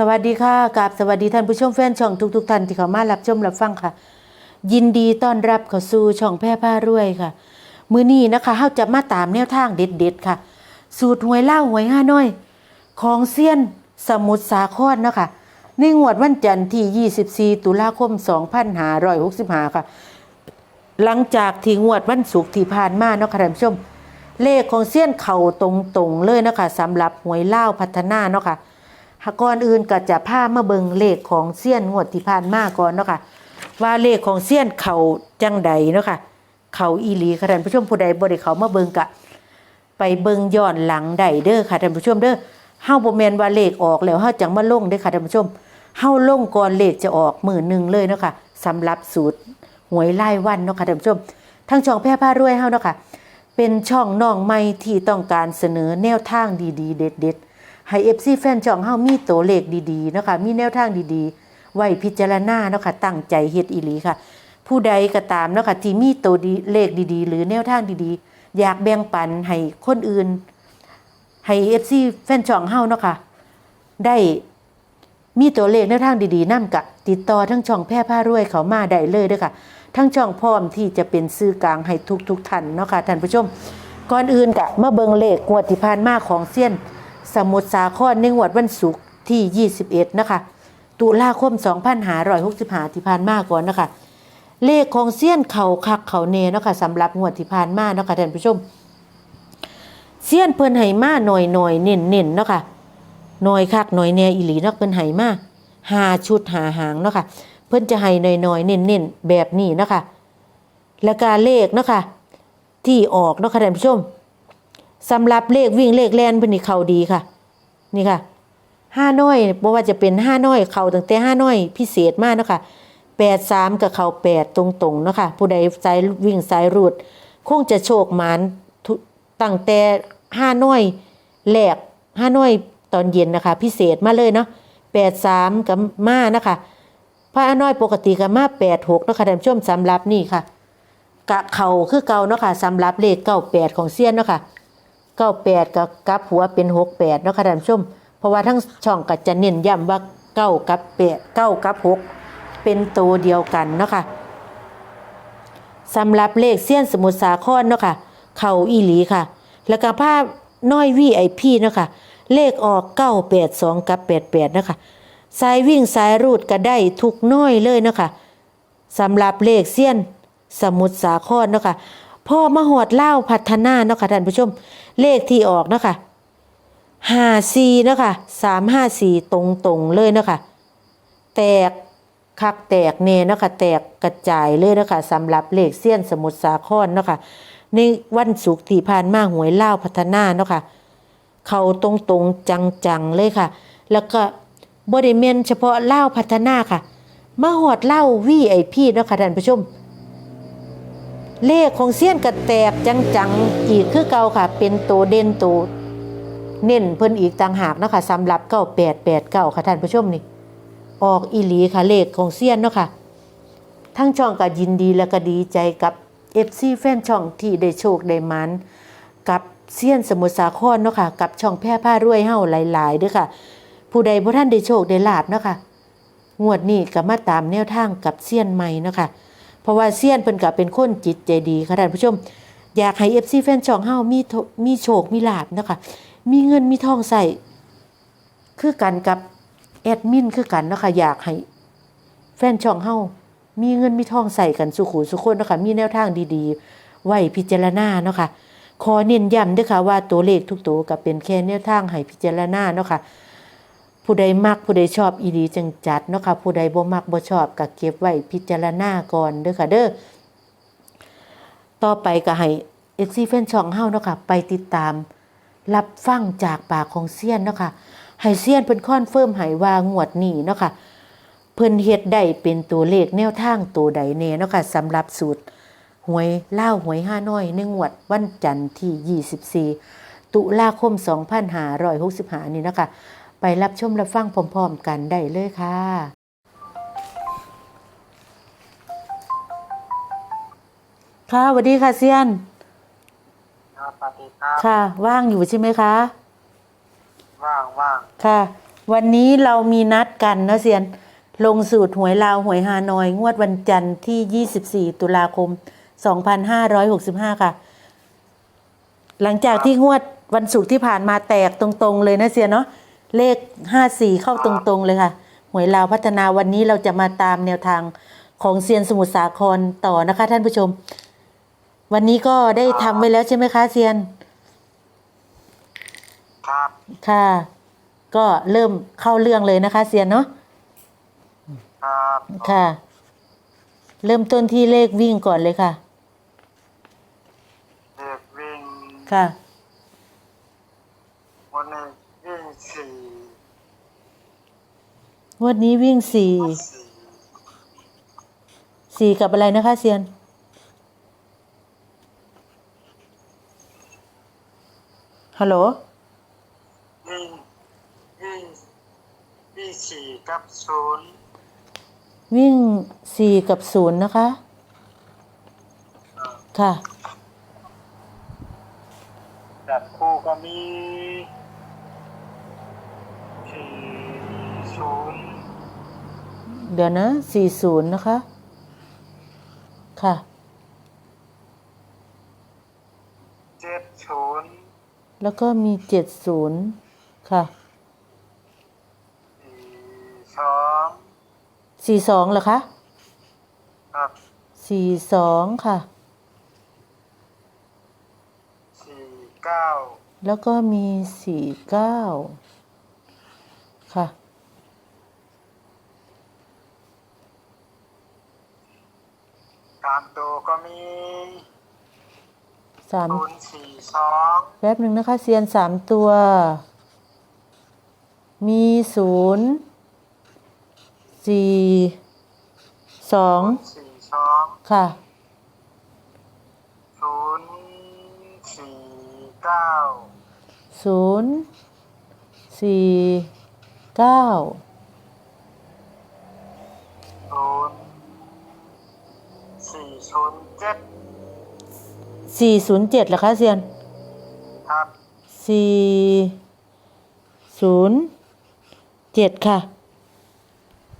สวัสดีค่ะกับสวัสดีท่านผู้ชมแฟนช่องทุกๆท่านที่เข้ามารับชมรับฟังค่ะ ยินดีต้อนรับเข้าสู่ช่องแพร่ผ้ารวยค่ะ มื้อนี้นะคะเฮาจะมาตามแนวทางเด็ดๆค่ะ สูตรหวยเล่าหวยห้าน้อย ของเซียนสมุทรสาครเนาะคะในงวดวันจันทร์ที่ 24 ตุลาคม 2565 ค่ะ หลังจากที่งวดวันศุกร์ที่ผ่านมาเนาะค่ะท่านผู้ชม เลขของเซียนเข่าตรงๆเลยเนาะคะสำหรับหวยเล่าพัฒนาเนาะค่ะ หากก่อนอื่นก็จะพามาเบิงเลขของเซียนงวดที่ผ่านมาก่อนเนาะค่ะว่าเลขของเซียนเข่าจังใดเนาะค่ะเข่าอีหลีค่ะท่านผู้ชมผู้ใดบ่ได้เขามาเบิงกะ ไปเบิงย้อนหลังได้เด้อค่ะท่านผู้ชมเด้อเฮาบ่แม่นว่าเลขออกแล้วเฮาจังมาลงเด้อค่ะท่านผู้ชมเฮาลงก่อนเลขจะออกมื้อหนึงเลยเนาะค่ะสำหรับสูตรหวยรายวันเนาะค่ะท่านผู้ชมทั้งช่องแพร่ผ้ารวยเฮาเนาะค่ะเป็นช่องน้องใหม่ที่ต้องการเสนอแนวทางดีๆ เด็ดๆ ให้ FC แฟนช่องเฮามีตัวเลขดีๆนะคะมีแนวทางดีๆ ไว้พิจารณาเนาะค่ะตั้งใจเฮ็ดอีหลีค่ะ ผู้ใดก็ตามเนาะค่ะที่มีตัวดีเลขดีๆ หรือแนวทางดีๆ อยากแบ่งปันให้คนอื่น ให้ FC แฟนช่องเฮาเนาะค่ะได้มีตัวเลขแนวทางดีๆนํกะติดต่อทั้งช่องแพร่ผ้ารวยเขามาได้เลยด้อค่ะ ทั้งช่องพร้อมที่จะเป็นสื่อกลางให้ทุกๆท่านเนาะค่ะท่านผู้ชม ก่อนอื่นกะมาเบิงเลขงวดที่ผ่านมาของเซียน สมุทรสาครในงวดวันศุกร์ที่ 21 นะคะ ตุลาคม 2565ที่ผ่านมาก่อนนะคะ เลขของเซียนเขาคักเขาเนเนาะค่ะสำหรับงวดที่ผ่านมาเนาะค่ะท่านผู้ชมเซียนเพิ่นให้มาหน่อยหน่อยเน้นเน้นเนาะค่ะหน่อยคักหน่อยแน่อีหลีเนาะเพิ่นให้มาหาชุดหาหางเนาะค่ะเพิ่นจะให้หน่อยหน่อยๆเน้นเน้นๆแบบนี้เนาะค่ะแล้วก็เลขเนาะค่ะที่ออกเนาะค่ะท่านผู้ชม สำหรับเลขวิ่งเลขแลนเพิ่นนี่เขาดีค่ะ นี่ค่ะห้าน้อยบ่ว่าจะเป็นห้าน้อยเขาตั้งแต่ห้าน้อยพิเศษมากเนาะค่ะแปดสามกับเขาแปดตรงๆเนาะค่ะผู้ใดสายวิ่งสายรูด คงจะโชคหมานตั้งแต่ห้าน้อยแรกห้าน้อยตอนเย็นนะคะ พิเศษมาเลยเนาะแปดสามกับมานะคะพระน้อยปกติกับมาแปดหกเนาะค่ะท่านผู้ชมสำหรับนี่ค่ะกะเข่าคือเก่าเนาะค่ะสำหรับเลขเก้าแปดของเซียนเนาะค่ะ เก้าแปดกับกับหัวเป็นหกแปดเนาะค่ะท่านผู้ชม เพราะว่าทั้งช่องก็จะเน้นย้ำว่าเก้ากับแปดเก้ากับหกเป็นตัวเดียวกันเนาะค่ะสำหรับเลขเซียนสมุทรสาครเนาะค่ะเขาอีหลีค่ะ แล้วก็ภาพน้อยวีไอพีเนาะค่ะเลขออกเก้าแปดสองกับแปดแปดเนาะค่ะสายวิ่งสายรูดก็ได้ทุกน้อยเลยเนาะค่ะสำหรับเลขเซียนสมุทรสาครเนาะค่ะพ่อมหอดเล่าพัฒนาเนาะค่ะท่านผู้ชม เลขที่ออกนะคะห้าสี่นะคะสามห้าสี่ตรงตรงเลยนะคะแตกคักแตกเนเนาะค่ะแตกกระจายเลยนะคะสำหรับเลขเซียนสมุทรสาครเนาะค่ะในวันศุกร์ที่ผ่านมาหวยเล่าพัฒนาเนาะค่ะเขาตรงตรงจังๆเลยค่ะ แล้วก็บริเมนเฉพาะเล่าพัฒนาค่ะ มาหอดเล่าวีไอพีเนาะค่ะท่านผู้ชม เลขของเซียนกระแตกจังๆอีกคือเก่าค่ะ เป็นตัวเด่นตัวเน้นเพิ่นอีกต่างหากเนาะค่ะสำหรับ9889ค่ะท่านผู้ชมนี่ ออกอีหลีค่ะเลขของเซียนเนาะค่ะ ทั้งช่องก็ยินดีและก็ดีใจกับ FC แฟนช่องที่ได้โชคได้มันกับเซียนสมุทรสาครเนาะค่ะ กับช่องแพร่ผ้ารวยเฮาหลายๆด้อค่ะ ผู้ใดบ่ท่านได้โชคได้ลาบเนาะค่ะงวดนี้ก็มาตามแนวทางกับเซียนใหม่เนาะค่ะ เพราะว่าเซียนเพิ่นก็เป็นคนจิตใจดีค่ะท่านผู้ชม อยากให้ FC แฟนช่องเฮามีโทมีโชคมีลาบนะคะมีเงินมีทองใส่คือกันกับแอดมินคือกันนะคะอยากให้แฟนช่องเฮามีเงินมีทองใส่กันสุขุสุขคนนะคะมีแนวทางดีๆ ไว้พิจารณาเนาะค่ะขอเน้นย้ำด้วยค่ะว่าตัวเลขทุกตัวก็เป็นแค่แนวทางให้พิจารณาเนาะค่ะ ผู้ใดมักผู้ใดชอบอีดีจังจัดเนาะค่ะผู้ใดบ่มักบ่ชอบก็เก็บไว้พิจารณาก่อนเด้อค่ะเด้อต่อไปก็ให้เอ็กซี่แฟนช่องเฮาเนาะค่ะไปติดตาม รับฟังจากปากของเซียนเนาะค่ะให้เซียนเพิ่นคอนเฟิร์มให้ว่างวดนี้เนาะค่ะเพิ่นเฮ็ดได้เป็นตัวเลขแนวทางตัวใดแน่เนาะค่ะสำหรับสูตรหวยเล่าหวยห้าน้อยในงวดวันจันทร์ที่ 24 ตุลาคม 2565 นี่เนาะคะ ไปรับชมรับฟังพร้อมๆกันได้เลยค่ะค่ะสวัสดีค่ะเซียนครับสวัสดีครับค่ะ ว่างอยู่ใช่ไหมคะ ว่างว่างค่ะ วันนี้เรามีนัดกันนะเซียน ลงสูตรหวยลาวหวยฮานอย งวดวันจันทร์ที่ 24 ตุลาคม 2565 ค่ะ หลังจากที่งวดวันศุกร์ที่ผ่านมาแตกตรงๆเลยนะเซียนเนาะ เลข 54 เข้าตรงๆเลยค่ะ หวยลาวพัฒนาวันนี้เราจะมาตามแนวทางของเซียนสมุทรสาครต่อนะคะ ท่านผู้ชม วันนี้ก็ได้ทำไว้แล้วใช่ไหมคะเซียน ครับ ค่ะ ก็เริ่มเข้าเรื่องเลยนะคะเซียนเนาะ ครับ ค่ะ เริ่มต้นที่เลขวิ่งก่อนเลยค่ะ เด็กวิ่งค่ะ วันนี้วิ่งสี่ งวดนี้วิ่งสี่สี่กับอะไรนะคะเซียนฮัลโหลวิ่งวิ่งวิ่งสี่กับศูนย์วิ่งสี่กับศูนย์นะคะ ค่ะ จับคู่ก็มีสี่ ศูนย์เดี๋ยวนะสี่ศูนย์นะคะ ค่ะเจ็ดศูนย์แล้วก็มีเจ็ดศูนย์ค่ะสี่สองสี่สองเหรอคะครับสี่สองค่ะสี่เก้าแล้วก็มีสี่เก้าค่ะ ตามตัวก็มีสามศูนย์สี่สองแป๊บหนึ่งนะคะ เซียนสามตัว มีศูนย์สี่สองสี่สองค่ะศูนย์สี่เก้าศูนย์สี่เก้า ศูนย์สี่ ศูนย์เจ็ดสี่ศูนย์เจ็ดเหรอคะเซียนครับสี่ศูนย์เจ็ดค่ะ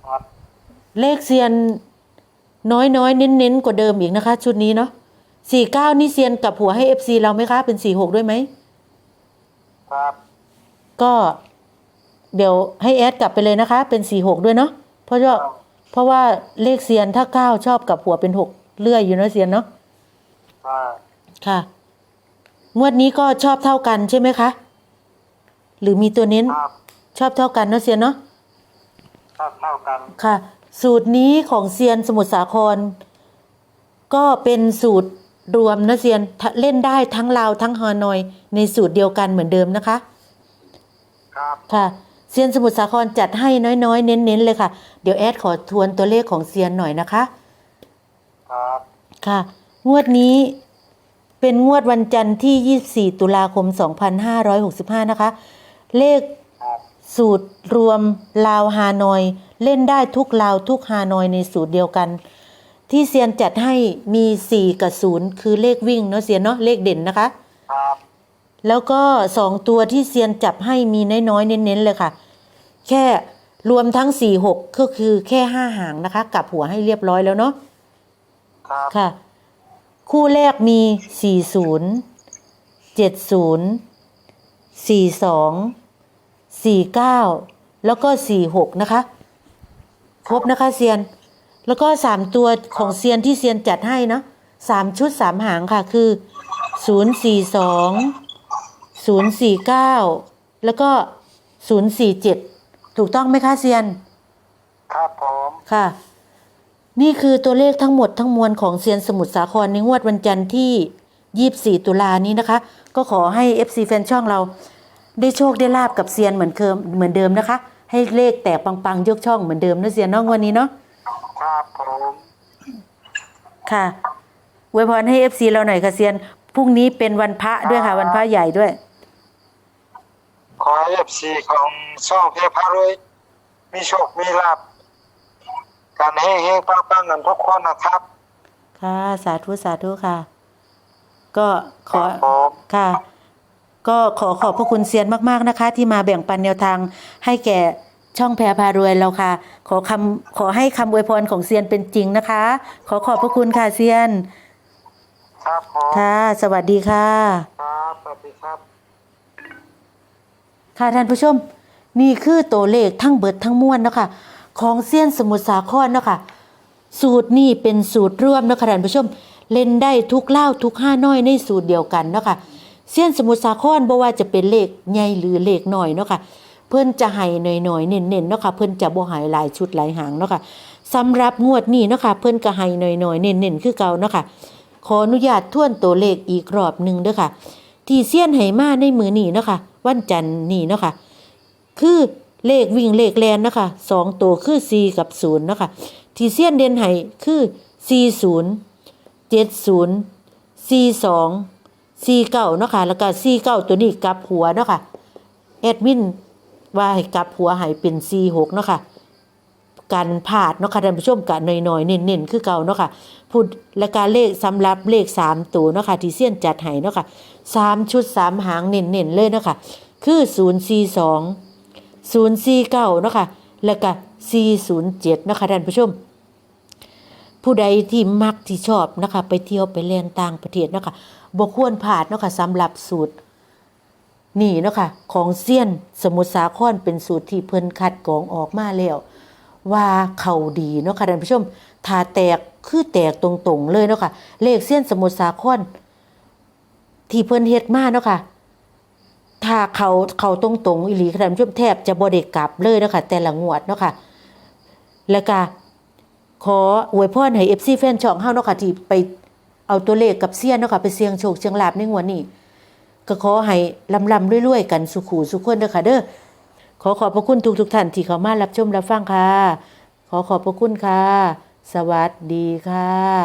ครับเลขเซียนน้อยน้อยๆเน้นเน้นๆกว่าเดิมอีกนะคะ ชุดนี้เนาะสี่เก้านี่เซียนกลับหัวให้เอฟซีเราไหมคะ เป็นสี่หกด้วยไหม ครับก็เดี๋ยวให้แอดกลับไปเลยนะคะ เป็นสี่หกด้วยเนาะเพราะว่าเพราะว่าเลขเซียนถ้าเก้าชอบกลับหัวเป็นหก เลื่อยอยู่เนอะเซียนเนาะครับค่ะ งวดนี้ก็ชอบเท่ากันใช่ไหมคะ หรือมีตัวเน้น ครับชอบเท่ากันเนอะเซียนเนาะเท่าเท่ากันค่ะ สูตรนี้ของเซียนสมุทรสาคร ก็เป็นสูตรรวมนะเซียนทะเล่นได้ทั้งลาวทั้งฮานอย ในสูตรเดียวกันเหมือนเดิมนะคะ ครับ ค่ะเซียนสมุทรสาครจัดให้น้อยๆ เน้นๆเลยค่ะ เดี๋ยวแอดขอทวนตัวเลขของเซียนหน่อยนะคะครับ ค่ะ งวดนี้เป็นงวดวันจันทร์ที่ 24 ตุลาคม 2565 นะคะ เลขครับสูตรรวมลาวฮานอย เล่นได้ทุกลาวทุกฮานอยในสูตรเดียวกัน ที่เซียนจัดให้มี 4 กับ 0 คือเลขวิ่งเนาะเซียนเนาะเลขเด่นนะคะครับแล้วก็สองตัวที่เซียนจับให้มีน้อยๆเน้นๆเลยค่ะ แค่รวมทั้งสี่หกก็คือแค่ห้าหางนะคะ กลับหัวให้เรียบร้อยแล้วเนาะ ครับ ค่ะ คู่แรกมีสี่ศูนย์เจ็ดศูนย์สี่สองสี่เก้าแล้วก็สี่หกนะคะ ครบนะคะเซียน แล้วก็สามตัวของเซียนที่เซียนจัดให้เนาะสามชุดสามหางค่ะคือศูนย์สี่สองศูนย์สี่เก้าแล้วก็ศูนย์สี่เจ็ดถูกต้องไหมคะเซียน ครับผม ค่ะ นี่คือตัวเลขทั้งหมดทั้งมวลของเซียนสมุทรสาครในงวดวันจันทร์ที่ 24 ตุลานี้นะคะ ก็ขอให้ FC แฟนช่องเรา ได้โชคได้ลาบกับเซียนเหมือนเดิมเหมือนเดิมนะคะ ให้เลขแตกปังๆ ยกช่องเหมือนเดิมนะเซียนเน้องวันนี้เนาะครับผมค่ะอวยพรให้ FC เราหน่อยค่ะเซียนพรุ่งนี้เป็นวันพระด้วยค่ะ วันพระใหญ่ด้วย ขอเอฟซีของช่องเพพารวยมีโชคมีลาบ การเฮงเฮงปังปังกันทุกคนนะครับ ค่ะ สาธุสาธุค่ะ ก็ขอค่ะ ก็ขอขอบพระคุณเซียนมาก ๆนะคะ ที่มาแบ่งปันแนวทางให้แก่ช่องแพรพารวยเราค่ะ ขอคำขอให้คำอวยพรของเซียนเป็นจริงนะคะ ขอขอบพระคุณค่ะเซียน ครับค่ะ สวัสดีค่ะ ครับสวัสดีครับ ค่ะท่านผู้ชม นี่คือตัวเลขทั้งเบิดทั้งมวลนะคะ ของเซียนสมุทรสาครเนาะคะสูตรนี่เป็นสูตรร่วมเนาะคะท่านผู้ชม เล่นได้ทุกเล่าทุกห้าน้อยในสูตรเดียวกันเนาะคะเซียนสมุทรสาครบ่ว่าจะเป็นเลขใหญ่หรือเลขน้อยเนาะค่ะเพิ่นจะให้หน่อยๆเน้นๆเนาะค่ะเพิ่นจะบ่ให้หลายชุดหลายหางเนาะค่ะสำหรับงวดนี้เนาะค่ะเพิ่นก็ให้หน่อยๆเน้นๆคือเก่าเนาะค่ะขออนุญาตทวนตัวเลขอีกรอบหนึ่งเด้อค่ะ ที่เซียนไหมาในมือนี้เนาะค่ะ วันจันทร์นี้เนาะค่ะ คือ เลขวิ่งเลขแลนนะคะสองตัวคือสี่กับศูนย์นะคะ ที่เซียนเดนให้คือสี่ศูนย์เจ็ดศูนย์สี่สองสี่เก้าเนาะค่ะแล้วก็สี่เก้าตัวนี้กลับหัวเนาะค่ะแอดมินว่าให้กลับหัวให้เป็นสี่หกเนาะค่ะการพลาดเนาะค่ะท่านผู้ชมกะหน่อยๆเน้นๆคือเก่าเนาะค่ะพูดและการเลขสำหรับเลขสามตัวเนาะค่ะที่เซียนจัดให้เนาะค่ะสามชุดสามหางเน้นๆเลยเนาะค่ะคือศูนย์สี่สอง ศูนย์สี่เก้าเนาะค่ะแล้วก็สี่ศูนย์เจ็ดนาะคะท่านผู้ชม ผู้ใดที่มักที่ชอบนะคะไปเที่ยวไปเล่นต่างประเทศเนาะคะบ่ควรพลาดเนาะค่ะสำหรับสูตรนี่เนาะค่ะของเซียนสมุทรสาครเป็นสูตรที่เพิ่นคัดกรองออกมาแล้วว่าเขาดีเนาะค่ะท่านผู้ชมถ้าแตกคือแตกตรงๆเลยเนาะค่ะเลขเส้นสมุทรสาครที่เพิ่นเฮ็ดมาเนาะค่ะ ถ้าเขาเขาตรงๆอีหลีค่ะท่านผู้ชมแทบจะบ่ได้กลับเลยนะคะแต่ละงวดเนาะค่ะแล้วก็ขออวยพรให้ FC แฟนช่องเฮาเนาะค่ะที่ไปเอาตัวเลขกับเซียนเนาะค่ะไปเสี่ยงโชคเสียงลาภในงวดนี้ก็ขอให้ลำลำรวยๆกันสุขูสุขคนเด้อค่ะเด้อขอขอบพระคุณทุกทุกท่านที่เข้ามารับชมรับฟังค่ะ ขอขอบพระคุณค่ะ สวัสดีค่ะ